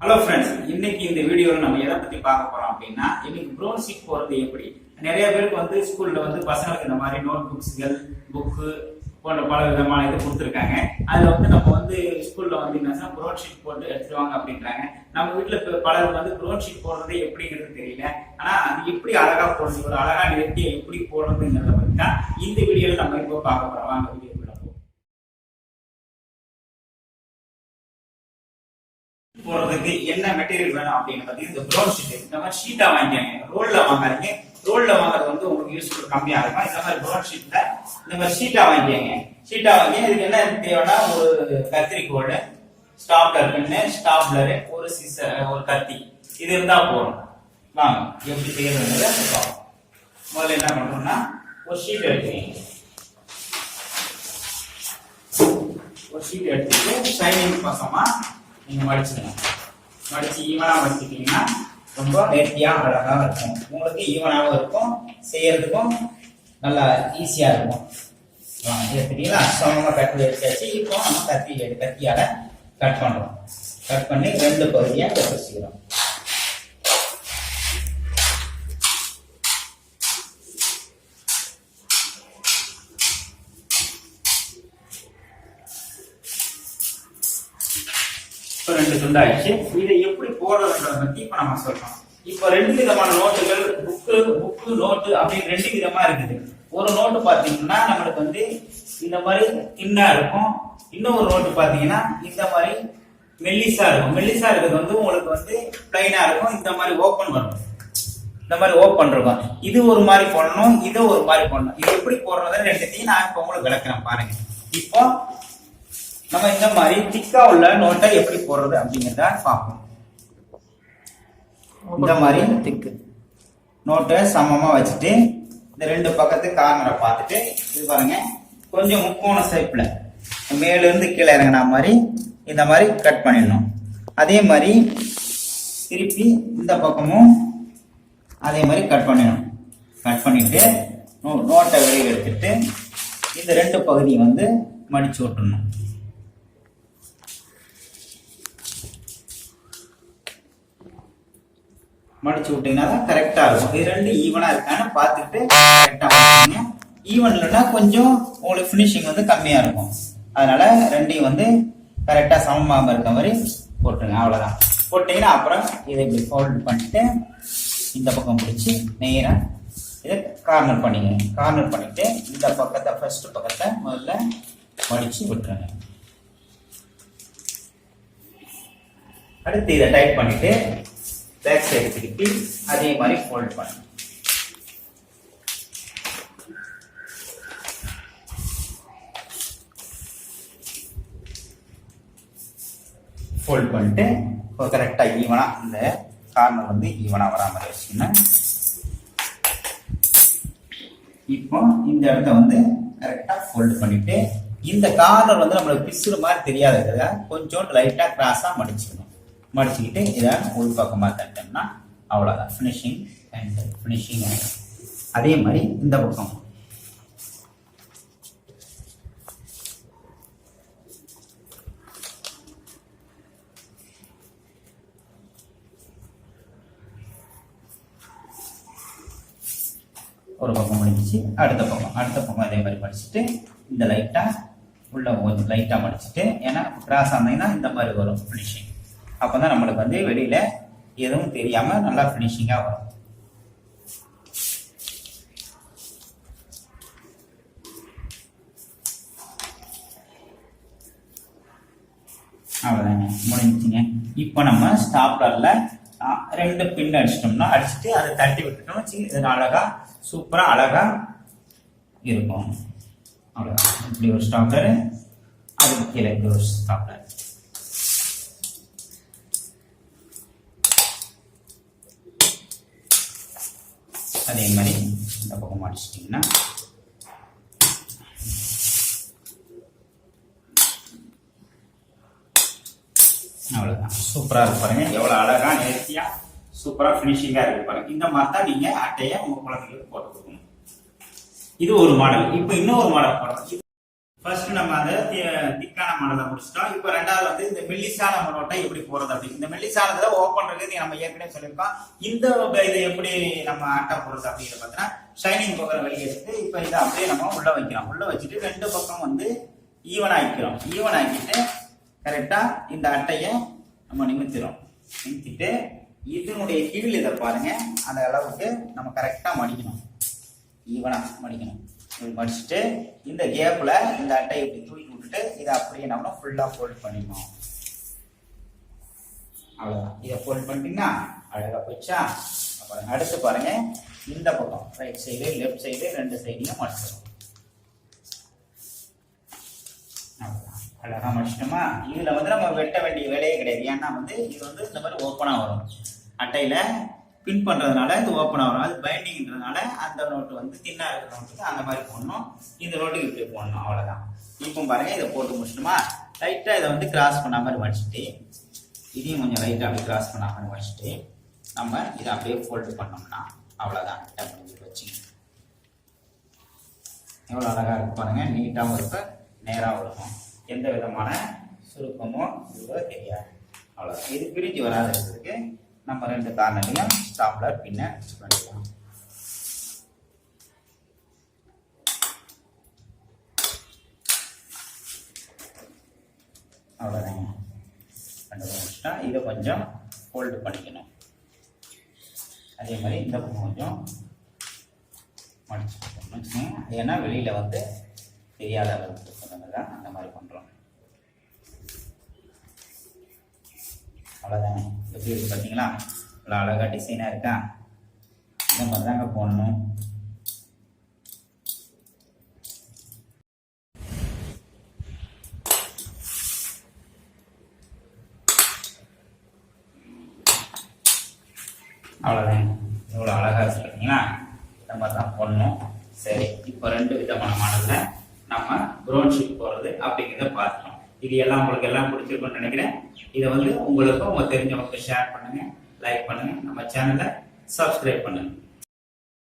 Hello friends இன்னைக்கு இந்த வீடியோவில் நம்ம எதை பற்றி பார்க்க போகிறோம் அப்படின்னா இன்னைக்கு ப்ரோன் ஷீட் போகிறது எப்படி? நிறைய பேருக்கு வந்து ஸ்கூலில் வந்து பசங்களுக்கு இந்த மாதிரி நோட் புக்ஸ்கள் புக்கு போன்ற பல விதமான இது கொடுத்துருக்காங்க. அதில் வந்து நம்ம வந்து ஸ்கூலில் வந்து என்ன ப்ரோன் ஷீட் போட்டு எடுத்துருவாங்க அப்படின்றாங்க. நம்ம வீட்டில் இப்போ பலருக்கு வந்து ப்ரோன் ஷீட் போடுறது எப்படிங்கிறது தெரியல. ஆனால் அது எப்படி அழகாக போடுறது ஒரு அழகாக நிறுத்தி எப்படி போடுறதுங்கிறத பற்றி தான் இந்த வீடியோவில் நம்ம இப்போ பார்க்க போகிறோம் வாங்க வீடியோ போடுறதுக்கு என்ன மெட்டீரியல் வேணும் அப்படின்னு பார்த்தீங்கன்னா இந்த ப்ரௌன் ஷீட் இந்த மாதிரி ஷீட்டா வாங்கிக்கோங்க. ரோல்ல வாங்காதீங்க. ரோல்ல வாங்குறது வந்து உங்களுக்கு யூஸ்ஃபுல் கம்மியா இருக்கும். இந்த மாதிரி ப்ரௌன் ஷீட்டில் இந்த மாதிரி ஷீட்டா வாங்கிக்கோங்க. ஷீட்டா வாங்கி இதுக்கு என்ன தேவைன்னா ஒரு கத்திரிக்கோல் ஸ்டாப்லர் பெண்ணு ஸ்டாப்லரு ஒரு சிசர் ஒரு கத்தி. இது இருந்தா போதும். வாங்க எப்படி செய்யறதுங்கிறத பார்ப்போம். முதல்ல என்ன பண்றோம்னா ஒரு ஷீட் எடுத்துக்கீங்க. ஒரு ஷீட் எடுத்துட்டு ஷைனிங் பசமாக நீங்க மடிச்சுக்கலாம் மடிச்சு ஈவனா மடிச்சிட்டீங்கன்னா ரொம்ப நேர்த்தியா அழகாக இருக்கும். உங்களுக்கு ஈவனாகவும் இருக்கும் செய்யறதுக்கும் நல்லா ஈஸியா இருக்கும். வாங்க, எடுத்துட்டீங்களா சமமா கட் வச்சாச்சு. இப்போ நம்ம கத்தி கத்தியால் கட் பண்ணுறோம் கட் பண்ணி ரெண்டு பகுதியா வச்சுக்கிறோம் இப்போ ரெண்டு துண்டாயிடுச்சு. இதை எப்படி போடுறதுன்றத பத்தி இப்ப நம்ம சொல்றோம். இப்போ ரெண்டு விதமான நோட்டுகள் புக்கு புக்கு நோட்டு அப்படின்னு ரெண்டு விதமா இருக்குது. ஒரு நோட்டு பாத்தீங்கன்னா நம்மளுக்கு வந்து இந்த மாதிரி தின்னா இருக்கும். இன்னொரு நோட்டு பாத்தீங்கன்னா இந்த மாதிரி மெல்லிசா இருக்கும். மெல்லிசா இருக்கிறது வந்து உங்களுக்கு வந்து பிளைனா இருக்கும். இந்த மாதிரி ஓப்பன் வரும். இந்த மாதிரி ஓப்பன் இருக்கும். இது ஒரு மாதிரி போடணும் இது ஒரு மாதிரி போடணும். இது எப்படி போடுறது ரெண்டுத்தையும் நான் இப்போ உங்களுக்கு விளக்குறேன் பாருங்க. இப்போ நம்ம இந்த மாதிரி திக்கா உள்ள நோட்டை எப்படி போடுறது அப்படிங்கிறத பார்ப்போம். இந்த மாதிரி திக்கு. நோட்டை சமமா வச்சுட்டு இந்த ரெண்டு பக்கத்து கார்னரை பார்த்துட்டு இது பாருங்க கொஞ்சம் முக்கோண ஷேப்ல மேலேருந்து கீழே இறங்கின மாதிரி இந்த மாதிரி கட் பண்ணிடணும். அதே மாதிரி திருப்பி இந்த பக்கமும் அதே மாதிரி கட் பண்ணிடணும். கட் பண்ணிட்டு நோ- நோட்டை வெளியே எடுத்துட்டு இந்த ரெண்டு பகுதியை வந்து மடிச்சு விட்டுணும் மடிச்சு விட்டீங்கன்னா தான் கரெக்டாக இருக்கும். இது ரெண்டு ஈவனாக இருக்கான்னு பார்த்துக்கிட்டு கரெக்டாக மடிச்சுங்க ஈவன் இல்லைன்னா கொஞ்சம் உங்களுக்கு ஃபினிஷிங் வந்து கம்மியாக இருக்கும். அதனால ரெண்டையும் வந்து கரெக்டாக சமமாக இருக்க மாதிரி போட்டுருங்க. அவ்வளோதான் போட்டிங்கன்னா அப்புறம் இதை இப்படி ஃபோல்ட் பண்ணிட்டு இந்த பக்கம் பிடிச்சி நேராக இதை கார்னர் பண்ணிங்க. கார்னர் பண்ணிட்டு இந்த பக்கத்தை ஃபர்ஸ்ட் பக்கத்தை முதல்ல மடிச்சு விட்டுருங்க. அடுத்து இதை டைட் பண்ணிட்டு பேக் சைடு திருப்பி அதே மாதிரி ஃபோல்ட் பண்ணு. ஃபோல்ட் பண்ணிட்டு இப்போ கரெக்டாக ஈவனாக இந்த கார்னர் வந்து ஈவனாக வரா மாதிரி வச்சுக்கணும் இப்போ இந்த இடத்த வந்து கரெக்டாக ஃபோல்ட் பண்ணிவிட்டு இந்த கார்னர் வந்து நம்மளுக்கு பிசுறு மாதிரி தெரியாத. கொஞ்சோண்டு லைட்டாக கிராஸாக மடிச்சுக்கணும். மடிச்சுக்கிட்டு இதை ஒரு பக்கமாக தட்டோம்னா அவ்வளோதான் ஃபினிஷிங் அண்ட் ஃபினிஷிங் அதே மாதிரி இந்த பக்கம். ஒரு பக்கம் முடிஞ்சிச்சு. அடுத்த பக்கம். அடுத்த பக்கம் அதே மாதிரி படிச்சுட்டு இந்த லைட்டாக உள்ள கொஞ்சம் லைட்டாக மடிச்சுட்டு ஏன்னா கிராஸ் ஆனீங்கன்னா இந்த மாதிரி வரும். ஃபினிஷிங் அப்போ தான் நம்மளுக்கு வந்து வெளியில் எதுவும் தெரியாமல் நல்லா ஃபினிஷிங்காக வரும். அவ்வளோதாங்க முடிஞ்சுங்க இப்போ நம்ம ஸ்டாப்லரில் ரெண்டு பின் அடிச்சிட்டோம்னா அடிச்சுட்டு அதை தட்டி விட்டுட்டோம் வச்சு இது அழகாக சூப்பரா இருக்கும். அவ்வளோதான் இப்படி ஒரு ஸ்டாப்லரு அதுக்கு கீழே இப்படி ஒரு ஸ்டாப்லர் அதே மாதிரி இந்த பக்கம் அடிச்சிட்டிங்கன்னா அவ்வளவுதான். சூப்பரா இருக்கு பாருங்க. எவ்வளவு அழகா நேர்த்தியா சூப்பரா பினிஷிங்கா இருக்கு பாருங்க. இந்த மாதிரி தான் நீங்க அட்டையை உங்க குழந்தைங்களுக்கு போட்டு கொடுக்கணும். இது ஒரு மாடல் இப்போ இன்னொரு மாடல் போடுறோம். ஃபர்ஸ்ட் நம்ம அந்த திக்கான மாடலை முடிச்சிட்டோம். இப்போ ரெண்டாவது வந்து இந்த மெல்லிசான நோட்டை எப்படி போறது அப்படி. இந்த மெல்லிசானதுல ஓப்பன் இருக்குது நம்ம ஏற்கனவே சொல்லியிருக்கோம். இந்த இதை எப்படி நம்ம அட்டை போடுறது அப்படிங்கிறத பார்த்தீங்கன்னா ஷைனிங் பக்கம் வெளியே எடுத்து இப்போ இதை அப்படியே நம்ம உள்ள வைக்கிறோம். உள்ள வச்சுட்டு ரெண்டு பக்கம் வந்து ஈவன் ஆக்கிக்கிறோம். ஈவன் ஆக்கிட்டு கரெக்டாக இந்த அட்டையை நம்ம நிமித்திரும் நிமித்திட்டு இதனுடைய கீழ் இதை பாருங்க. அந்த அளவுக்கு நம்ம கரெக்டாக மடிக்கணும். ஈவனாக மடிக்கணும். இப்படி மடிச்சுட்டு இந்த கேப்பில் இந்த அட்டையை இப்படி தூக்கி விட்டுட்டு இதை அப்படியே நம்ம ஃபுல்லாக ஃபோல்ட் பண்ணிடணும் அவ்வளோதான் இதை ஃபோல்ட் பண்ணிட்டீங்கன்னா அழகாக போச்சா அப்புறம் அடுத்து பாருங்க. இந்த பக்கம் ரைட் சைடு லெஃப்ட் சைடு ரெண்டு சைடையும் மடிச்சிடும் அழகாக மடிச்சிட்டோமா? இதில் வந்து நம்ம வெட்ட வேண்டிய வேலையே கிடையாது. ஏன்னா வந்து இது வந்து இந்த மாதிரி ஓப்பனாக வரும். அட்டையில் பின் பண்ணுறதுனால இது ஓப்பன் வரும் அது பைண்டிங்கிறதுனால அந்த நோட்டு வந்து தின்னாக இருக்கிற நோட்டுக்கு அந்த மாதிரி போடணும். இந்த நோட்டுக்கு இப்படி போடணும். அவ்வளோதான் இப்போ பாருங்க இதை போட்டு முடிச்சிட்டோமா? லைட்டாக இதை வந்து கிராஸ் பண்ண மாதிரி மடிச்சிட்டு இதையும் கொஞ்சம் லைட்டாக அப்படியே கிராஸ் பண்ண மாதிரி மடிச்சிட்டு நம்ம இதை அப்படியே ஃபோல்டு பண்ணோம்னா அவ்வளோதான் அப்படின்னு வச்சு எவ்வளோ அழகாக இருக்கு பாருங்கள் நீட்டாகவும் இருக்கும் நேராகவும் இருக்கும் எந்த விதமான சுருக்கமோ இதுவோ தெரியாது. அவ்வளோ இது பிரிஞ்சு வராத இருக்கிறதுக்கு நம்ம ரெண்டு கார்னரையும் ஸ்டாப்லர் பின்ன பண்ணிக்கலாம். அவ்வளோதாங்க ரெண்டு முடிச்சுட்டா இதை கொஞ்சம் ஃபோல்டு பண்ணிக்கணும். அதே மாதிரி இந்த பக்கம் கொஞ்சம் மடிச்சு வச்சுக்கோங்க. ஏன்னா வெளியில் வந்து தெரியாத அளவுக்கு சொன்னது தான் அந்த மாதிரி பண்ணுறோம் அவ்வளோதானே எப்படி இருக்குது பார்த்தீங்களா இவ்வளோ அழகாக டிசைனாக இருக்கா? இந்த மாதிரி தாங்க போடணும். அவ்வளோதாங்க இவ்வளோ அழகாக இருக்குது பார்த்தீங்களா இந்த மாதிரி தான் போடணும். சரி இப்போ ரெண்டு விதமான மாடலில் நம்ம ப்ரௌன் ஷீட் போடுறது அப்படிங்கிறத பார்த்துக்கணும் இது எல்லாம் உங்களுக்கு எல்லாம் பிடிச்சிருக்கும்னு நினைக்கிறேன். இதை வந்து உங்களுக்கும் உங்க தெரிஞ்சவங்களுக்கு ஷேர் பண்ணுங்க லைக் பண்ணுங்க. நம்ம சேனலை சப்ஸ்கிரைப் பண்ணுங்க.